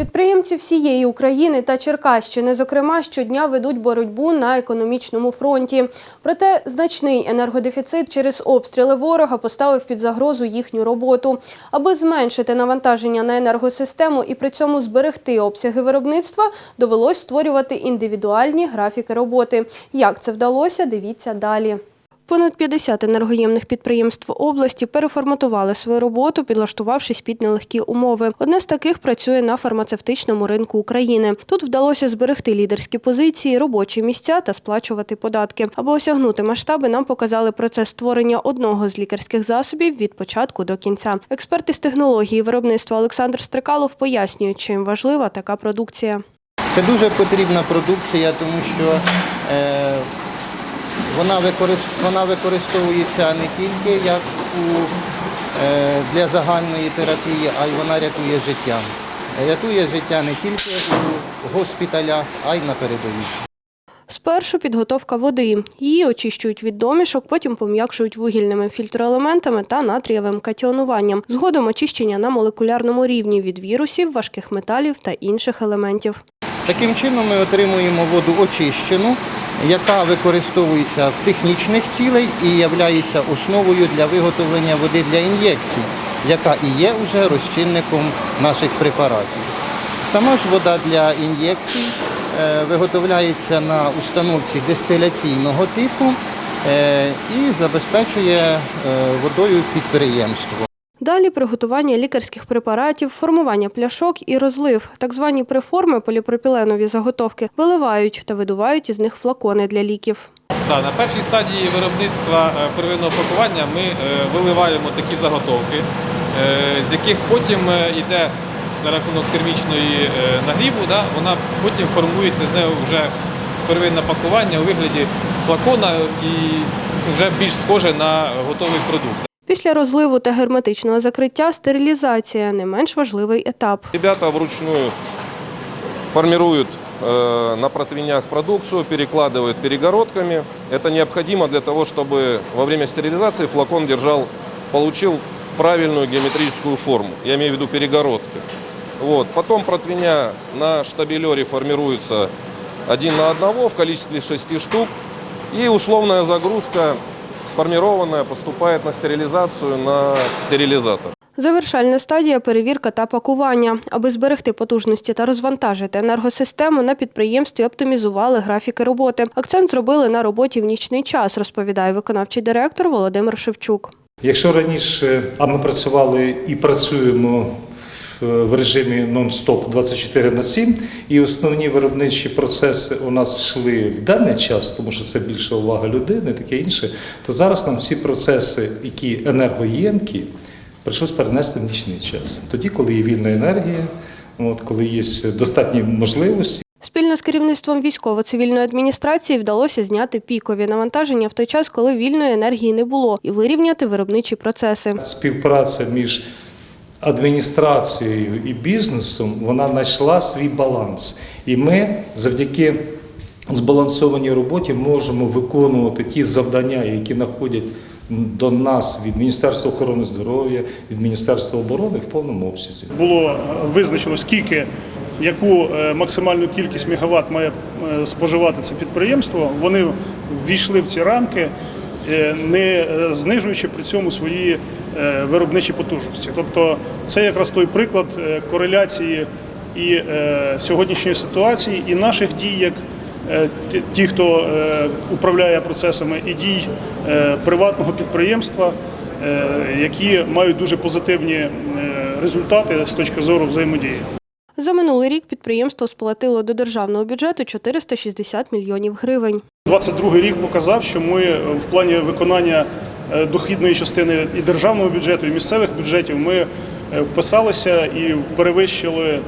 Підприємці всієї України та Черкащини, зокрема, щодня ведуть боротьбу на економічному фронті. Проте значний енергодефіцит через обстріли ворога поставив під загрозу їхню роботу. Аби зменшити навантаження на енергосистему і при цьому зберегти обсяги виробництва, довелось створювати індивідуальні графіки роботи. Як це вдалося, дивіться далі. Понад 50 енергоємних підприємств області переформатували свою роботу, підлаштувавшись під нелегкі умови. Одне з таких працює на фармацевтичному ринку України. Тут вдалося зберегти лідерські позиції, робочі місця та сплачувати податки. Аби осягнути масштаби, нам показали процес створення одного з лікарських засобів від початку до кінця. Експерт із технології виробництва Олександр Стрикалов пояснює, чим важлива така продукція. Це дуже потрібна продукція, тому що е, вона, використовується не тільки як е, для загальної терапії, а й вона рятує життя. Рятує життя не тільки у госпіталях, а й на передовій. Спершу підготовка води. Її очищують від домішок, потім пом'якшують вугільними фільтроелементами та натрієвим катіонуванням. Згодом очищення на молекулярному рівні від вірусів, важких металів та інших елементів. Таким чином ми отримуємо воду очищену, яка використовується в технічних цілей і є основою для виготовлення води для ін'єкцій, яка і є вже розчинником наших препаратів. Сама ж вода для ін'єкцій е, виготовляється на установці дистиляційного типу е, і забезпечує е, водою підприємство. Далі приготування лікарських препаратів, формування пляшок і розлив. Так звані преформи, поліпропіленові заготовки, виливають та видувають із них флакони для ліків. На першій стадії виробництва е, первинного пакування ми е, виливаємо такі заготовки, е, з яких потім йде за рахунок термічної нагріву, вона потім формується з нею вже первинне пакування у вигляді флакона і вже більш схоже на готовий продукт. Після розливу та герметичного закриття стерилізація не менш важливий етап. Ребята вручную формируют э, на противнях продукцию, перекладывают перегородками. Это необходимо для того, чтобы во время стерилизации флакон держал, получил правильную геометрическую форму. Я имею в виду перегородки. Вот. Потом противня на штабелере формируется один на одного в количестве шести штук. И условная загрузка сформированная поступает на стерилизацию на стерилизатор. Завершальна стадія перевірка та пакування. Аби зберегти потужності та розвантажити енергосистему, на підприємстві оптимізували графіки роботи. Акцент зробили на роботі в нічний час, розповідає виконавчий директор Володимир Шевчук. Якщо раніше, а ми працювали і працюємо в- в режимі нон-стоп 24 на 7, і основні виробничі процеси у нас йшли в денний час, тому що це більше увага людини, таке інше, то зараз нам всі процеси, які енергоємкі, прийшлось перенести в нічний час. Тоді, коли є вільна енергія, от, коли є достатні можливості. Спільно з керівництвом військово-цивільної адміністрації вдалося зняти пікові навантаження в той час, коли вільної енергії не було, і вирівняти виробничі процеси. Співпраця між адміністрацією і бізнесом вона знайшла свій баланс. І ми завдяки збалансованій роботі можемо виконувати ті завдання, які надходять до нас від Міністерства охорони здоров'я, від Міністерства оборони в повному обсязі. було е, визначено, скільки яку е, максимальну кількість мегаватт має е, споживати це підприємство. Вони ввійшли в ці рамки, не е, знижуючи при цьому свої е, виробничі потужності. Тобто, це якраз той приклад е, кореляції і е, сьогоднішньої ситуації, і наших дій як. е, ті- хто е, управляє процесами, і дій е, приватного підприємства, е, які мають дуже позитивні е, результати з точки зору взаємодії. За минулий рік підприємство сплатило до державного бюджету 460 мільйонів гривень. 22 рік показав, що ми в плані виконання е, дохідної частини і державного бюджету, і місцевих бюджетів ми е, вписалися і перевищили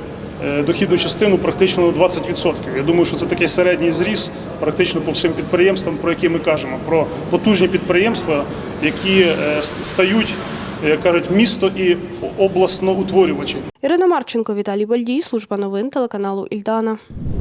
е, дохідну частину практично на 20%. Я думаю, що це такий середній зріс практично по всім підприємствам, про які ми кажемо, про потужні підприємства, які е, стають, як кажуть, місто і обласно утворювачі. Ірина Марченко, Віталій Бальдій, служба новин телеканалу Ільдана.